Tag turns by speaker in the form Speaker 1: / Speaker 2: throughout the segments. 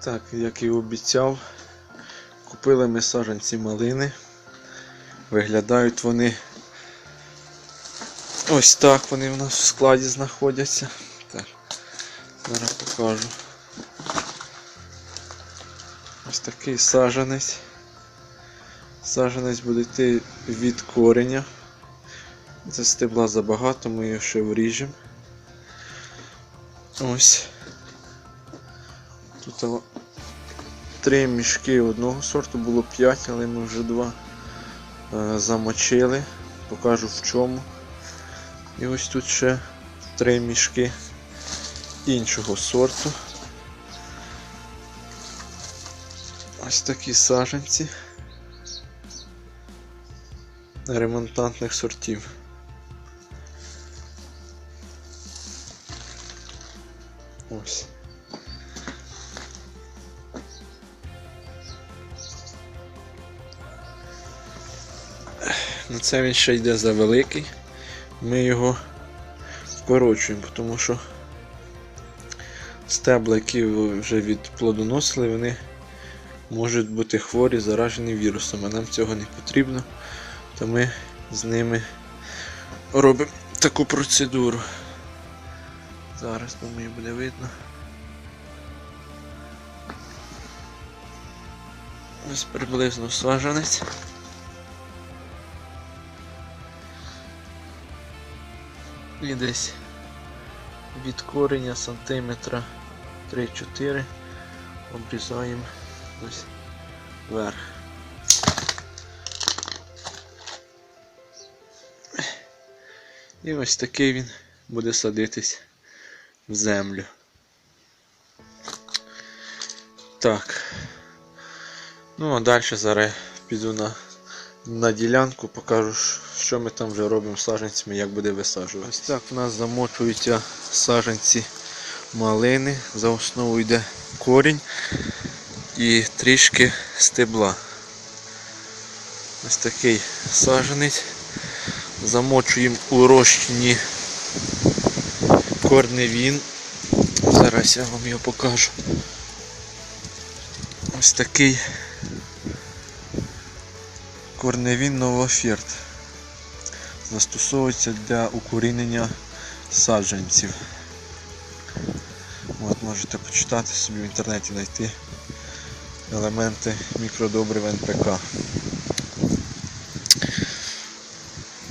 Speaker 1: Так, як і обіцяв, купили ми саджанці малини. Виглядають вони ось так вони в нас в складі знаходяться. Так, зараз покажу. Ось такий саджанець. Саджанець буде йти від кореня. Це стебла забагато, ми його ще вріжемо. Ось. Тут три мішки одного сорту, було п'ять, але ми вже два е, замочили. Покажу в чому. І ось тут ще три мішки іншого сорту. Ось такі саджанці ремонтантних сортів. Ось. Ну це він ще йде за великий. Ми його вкорочуємо, тому що стебла, які вже відплодоносили, вони можуть бути хворі, заражені вірусом, а нам цього не потрібно, то ми з ними робимо таку процедуру. Зараз думаю буде видно. Ось приблизно саджанець. І десь від кореня сантиметра 3-4 обрізаємо ось вверх. І ось такий він буде садитись в землю. Так. Ну а далі зараз піду на, на ділянку, покажу, що ми там вже робимо з саджанцями, як буде висаджувати. Ось так в нас замочуються саджанці малини. За основу йде корінь і трішки стебла. Ось такий саджанець. Замочуємо у розчині корневін. Зараз я вам його покажу. Ось такий корневін новофірт. Застосовується для укорінення саджанців. От, можете почитати собі в інтернеті знайти елементи мікродобрив НПК.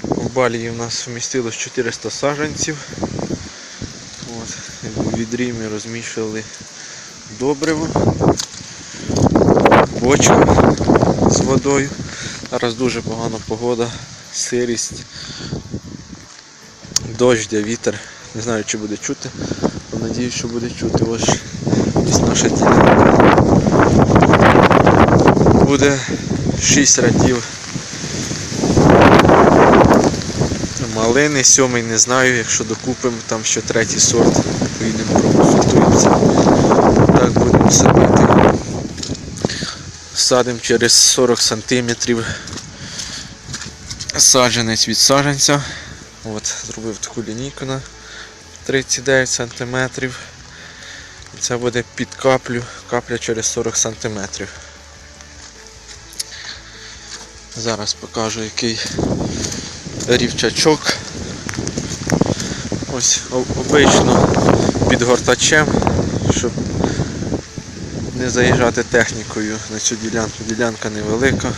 Speaker 1: В балії у нас вмістилось 400 саджанців. От, в відрі ми розміщували добриво, бочка з водою. Зараз дуже погана погода, сирість, дощ, вітер. Не знаю чи буде чути, але надію, що буде чути. Ось, наша ділянка. Буде 6 рядів малини, сьомий не знаю, якщо докупимо, там ще третій сорт, поїдемо проконсультуємося. Так будемо садити. Садимо через 40 см саджанець від саджанця. От, зробив таку лінійку на 39 см. Це буде під каплю, капля через 40 см. Зараз покажу який рівчачок. Ось обично під гортачем, щоб не заїжджати технікою на цю ділянку. Ділянка невелика.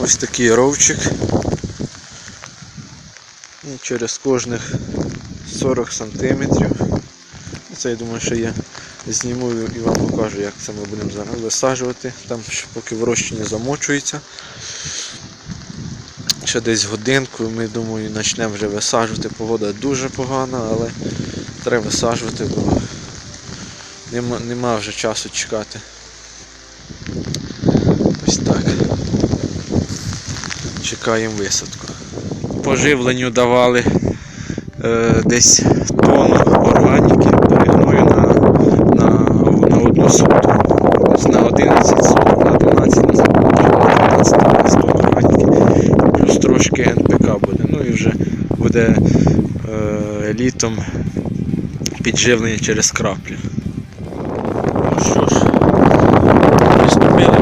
Speaker 1: Ось такий ровчик. І через кожних 40 сантиметрів. Це я думаю, що я зніму і вам покажу, як це ми будемо зараз висаджувати. Там ще поки вирощення замочується. Ще десь годинку, ми думаю, почнемо вже висаджувати. Погода дуже погана, але треба висаджувати, бо нема, нема вже часу чекати. Ось так. Чекаємо висадку. Поживленню давали е, десь тонну органіки перегною на, на, на одну сотку. Ось на 11 соток, на 12 на забув, 12 тонн органіки. Плюс трошки НПК буде. Ну і вже буде е, літом підживлення через краплі. Що ж, приступили.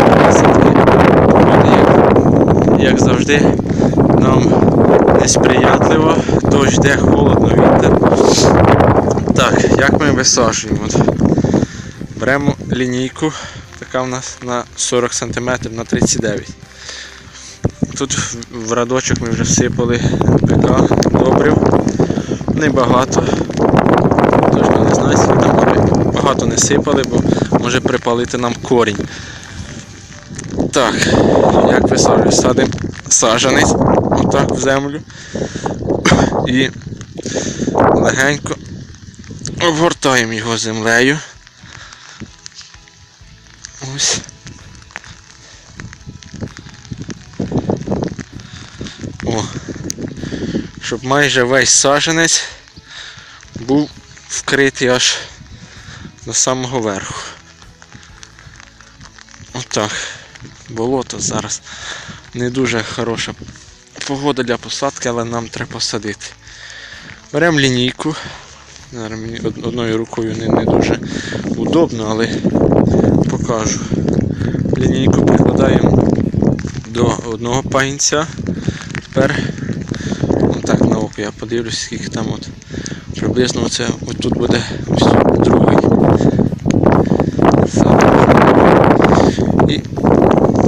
Speaker 1: Погода, як, як завжди, нам несприятливо, дощ йде, холодно, вітер. Так, як ми висаджуємо? Беремо лінійку, така в нас на 40 см на 39 Тут в- радочок ми вже всипали НПК добрив. Небагато. Точно не знаю, там. Багато не сипали, бо може припалити нам корінь. Так, як висаджую? Садимо саджанець отак в землю. І легенько обгортаємо його землею. Ось. О. Щоб майже весь саджанець був вкритий аж до самого верху. Отак. Болото зараз не дуже хороша погода для посадки, але нам треба посадити. Беремо лінійку. Зараз мені одною рукою не, не дуже удобно, але покажу. Лінійку прикладаємо до одного пагінця. Тепер отак на око я подивлюсь, скільки там от приблизно оце ось тут буде ось другий. І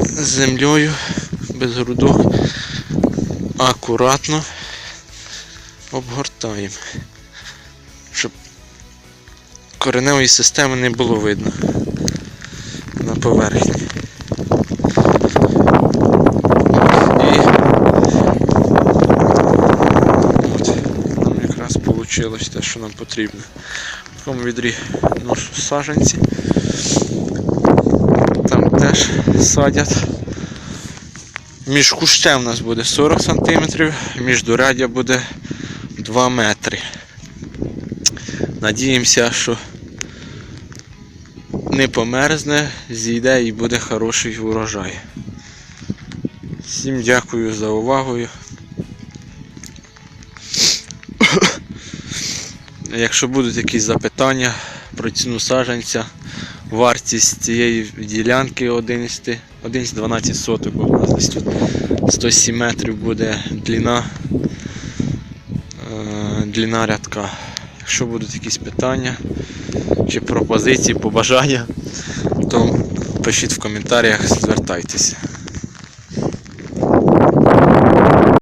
Speaker 1: з землею без грудок акуратно обгортаємо, щоб кореневої системи не було видно на поверхні. Нам якраз вийшло те, що нам потрібно. Такому відрі ношу саджанці. Там теж садять. Між кущем у нас буде 40 см, між дорядя буде 2 метри. Надіємося, що не померзне, зійде і буде хороший урожай. Всім дякую за увагу. Якщо будуть якісь запитання про ціну саджанця, вартість цієї ділянки 11, 11-12 соток, бо у нас десь тут 107 метрів буде длина, е, длина рядка. Якщо будуть якісь питання чи пропозиції, побажання, то пишіть в коментарях, звертайтеся.